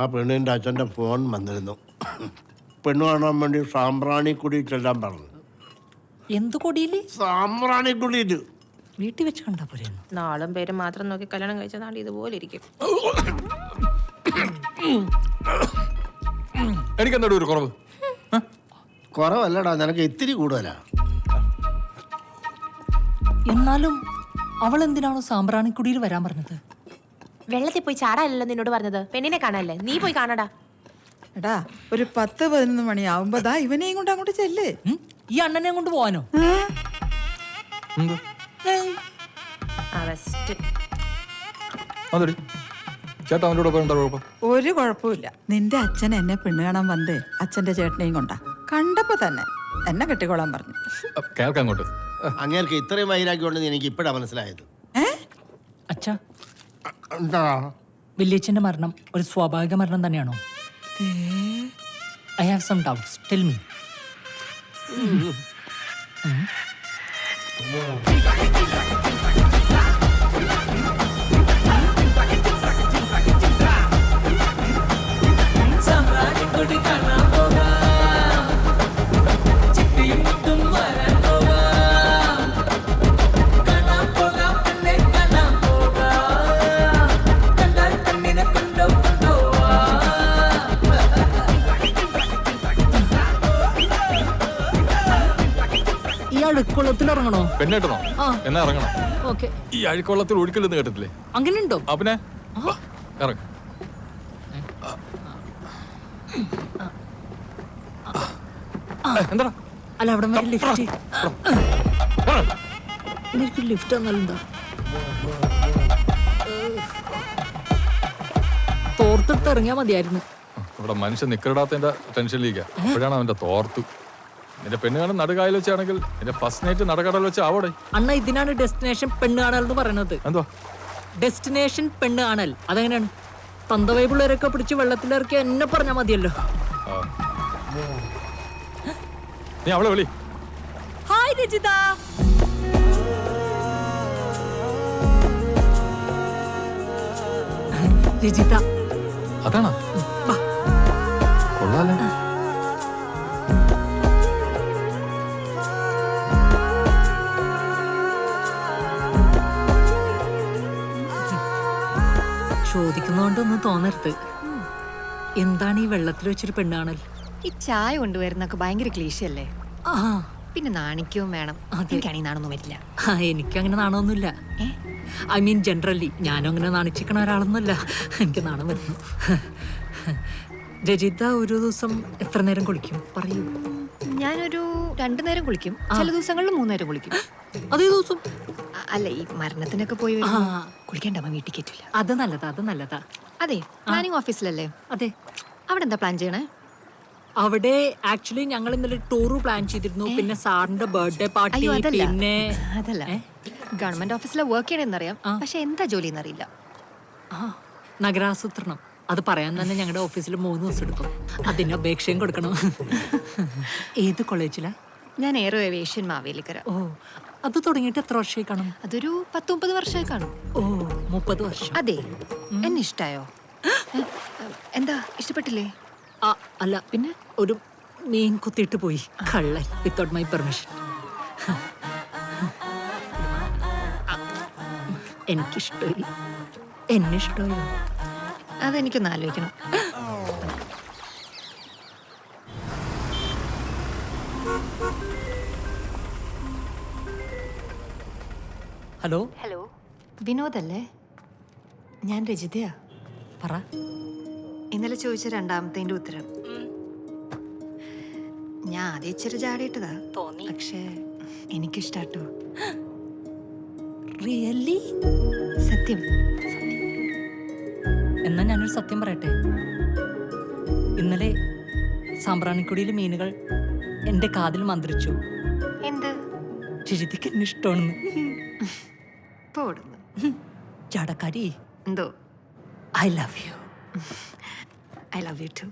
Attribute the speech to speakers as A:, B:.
A: ആ പെണ്ണിന്റെ അച്ഛന്റെ ഫോൺ വന്നിരുന്നു. പെണ്ണ് കാണാൻ വേണ്ടി സാമ്പ്രാണിക്കുടി ചെല്ലാൻ പറഞ്ഞു.
B: എന്ത് കൊടിയിൽ?
A: സാമ്പ്രാണിക്കുടിയിൽ
B: വീട്ടിൽ വെച്ച് കണ്ടാ പോലെ
C: നാളും പേരും മാത്രം നോക്കി കല്യാണം കഴിച്ച നാട് ഇതുപോലെ ഇരിക്കും.
D: എനിക്ക് എന്താ ഒരു കുറവ്?
A: കുറവല്ലടാ നിനക്ക് ഇത്തിരി കൂടുതലാ.
B: എന്നാലും അവൾ എന്തിനാണോ സാമ്പ്രാണിക്കുടിയിൽ വരാൻ പറഞ്ഞത്?
C: വെള്ളത്തിൽ പോയി ചാടാനല്ലോ നിന്നോട് പറഞ്ഞത്? പെണ്ണിനെ കാണാനല്ലേ? നീ പോയി കാണടാ.
E: എടാ ഒരു പത്ത് പതിനൊന്ന് മണിയാവുമ്പോ ദാ ഇവനെയും കൊണ്ട് അങ്ങോട്ട് ചെല്ലേ.
B: ഉം? ഈ അണ്ണനെ കൊണ്ട് പോവാനോ?
D: എന്ത്?
B: ഏയ്.
C: അറസ്റ്റ്
D: അതെടി. ചേട്ടാ അവന്റെ കൂടെ പോയി എന്താ കുഴപ്പം?
E: ഒരു കുഴപ്പമില്ല നിന്റെ അച്ഛൻ എന്നെ പെണ്ണ് കാണാൻ വന്നേ അച്ഛന്റെ ചേട്ടനെയും കൊണ്ടാ. കണ്ടപ്പോ തന്നെ എന്നെ കെട്ടിക്കോളാൻ പറഞ്ഞു.
D: അ, കേൾക്കാം അങ്ങോട്ട്.
A: അങ്ങേർക്ക് ഇത്രയും വൈരാഗ്യം ഉണ്ടെന്ന് എനിക്ക് ഇപ്പോഴാണ് മനസ്സിലായത്.
E: ഏ?
B: അച്ഛാ
A: എന്താ
B: വല്യച്ഛന്റെ മരണം ഒരു സ്വാഭാവിക മരണം തന്നെയാണോ? I have some doubts tell me കുളത്തിൽ ഇറങ്ങണോ?
D: പെണ്ണേട്ടനോ
B: ആ.
D: എന്നാ ഇറങ്ങണം.
B: ഓക്കെ.
D: ഈ അഴിക്കൊള്ളത്തിൽ ഒഴുക്കില്ലെന്ന് കേട്ടിട്ടില്ലേ?
B: അങ്ങനെയുണ്ടോ?
D: അപ്പനെ ഇറങ്ങ. എന്താ
B: അല്ല അവിടെ വരെ ലിഫ്റ്റ് എനിക്ക് ലിഫ്റ്റ് എന്നാലെന്താ തോർത്തെടുത്ത് ഇറങ്ങിയാ മതിയായിരുന്നു.
D: ഇവിടെ മനുഷ്യൻ നിക്കറിടാത്തതിന്റെ ടെൻഷനിലേക്കാ അപ്പോഴാണ് അവന്റെ തോർത്തു. നിന്റെ പെണ്ണ് കാണും നടുകായൽ വെച്ചാണെങ്കിൽ നിന്റെ ഫസ്റ്റ് നൈറ്റ് നടകടൽ വെച്ച് ആവോടെ?
B: അണ്ണ ഇതിനാണ് ഡെസ്റ്റിനേഷൻ പെണ്ണ് കാണൽ എന്ന് പറയുന്നത്
D: എന്തോ
B: ഡെസ്റ്റിനേഷൻ പെണ്ണ് കാണൽ അതെങ്ങനെയാണ്? തന്തവൈബിളരൊക്കെ പിടിച്ച് വെള്ളത്തിലിറക്കി എന്നെ പറഞ്ഞാൽ മതിയല്ലോ.
D: നീ അവളെ വിളി.
B: ഹായ് രജിത. രജിത.
D: അതാണോ?
B: ചോദിക്കുന്നോണ്ടൊന്നും തോന്നരുത്. എന്താണ് ഈ വെള്ളത്തിൽ വെച്ചൊരു പെണ്ണാണൽ?
F: ഈ ചായ കൊണ്ടുവരുന്നൊക്കെ ഭയങ്കര ക്ലീശയല്ലേ?
B: ആ.
F: പിന്നെ നാണിക്കവും വേണം. എനിക്കാണെങ്കിൽ നാണൊന്നും വരില്ല.
B: ആ, എനിക്കങ്ങനെ നാണമൊന്നുമില്ല ഐ മീൻ ജനറലി ഞാനും അങ്ങനെ നാണിച്ചിക്കണ ഒരാളൊന്നുമല്ല. എനിക്ക് നാണം വരുന്നു. രജിത ഒരു ദിവസം എത്ര നേരം കുളിക്കും? പറയൂ.
F: ഞാനൊരു രണ്ടു നേരം കുളിക്കും. ചില ദിവസങ്ങളിൽ മൂന്ന് നേരം കുളിക്കും.
B: അതേ ദിവസം?
F: അല്ല ഈ മരണത്തിനൊക്കെ പോയി വരുമ്പോ കുളിക്കേണ്ട അമ്മ വീട്ടിൽ കയറ്റില്ല
B: അത് നല്ലതാ അത് നല്ലതാ.
F: അതെ പ്ലാനിങ് ഓഫീസിലല്ലേ
B: അതെ.
F: അവിടെ എന്താ പ്ലാൻ ചെയ്യണേ?
B: അവിടെ ആക്ച്വലി ഞങ്ങൾ ഇന്നലെ ടൂർ പ്ലാൻ ചെയ്തിരുന്നു. പിന്നെ സാറിന്റെ ബർത്ത്ഡേ പാർട്ടി
F: അയ്യോ അതല്ല.
B: പിന്നെ
F: അതല്ല. ഗവൺമെന്റ് ഓഫീസിലെ വർക്ക് ചെയ്യണമെന്നറിയാം പക്ഷെ എന്താ ജോലി എന്നറിയില്ല.
B: ആ, നഗരാസൂത്രണം. അത് പറയാൻ തന്നെ ഞങ്ങളുടെ ഓഫീസിൽ മൂന്ന് ദിവസം എടുക്കും. അതിന് അപേക്ഷയും കൊടുക്കണം. ഏത് കോളേജിലാ
F: ഞാൻ എയറോ ഏവിയേഷൻ മാവേലിക്കര.
B: ഓ അത് തുടങ്ങിയിട്ട് എത്ര വർഷമായി കാണും
F: അതൊരു പത്ത് മുപ്പത് വർഷമായി കാണും
B: ഓ മുപ്പത് വർഷം.
F: അതെ. എന്നെ ഇഷ്ടായോ? ഏ? എന്താ ഇഷ്ടപ്പെട്ടില്ലേ?
B: ആ, അല്ല പിന്നെ ഒരു മീൻ കുത്തിയിട്ട് പോയി. കള്ളൻ വിത്തൗട്ട് മൈ പെർമിഷൻ എനിക്കിഷ്ടമില്ല. എന്നെ ഇഷ്ടമില്ല
F: അതെനിക്കൊന്ന് ആലോചിക്കണം.
B: ഹലോ
F: ഹലോ വിനോദല്ലേ? ഞാൻ രജിതയാ.
B: പറ.
F: ഇന്നലെ ചോദിച്ച രണ്ടാമത്തേന്റെ ഉത്തരം. ഞാൻ ആദ്യം ഇച്ചിരി ചാടിയിട്ടതാ.
B: തോന്നി.
F: പക്ഷേ എനിക്കിഷ്ടാട്ടോ.
B: റിയലി
F: സത്യം.
B: എന്നാ ഞാനൊരു സത്യം പറയട്ടെ? ഇന്നലെ സാമ്പ്രാണിക്കുടിയിലെ മീനുകൾ എന്റെ കാതിൽ മന്ത്രിച്ചു.
F: എന്ത്?
B: ചിരിതിക്ക് എന്നെ ഇഷ്ടമാണെന്ന്.
F: പോടുന്നു
B: ചാടക്കാരി.
F: എന്തോ?
B: I love you
F: I love you too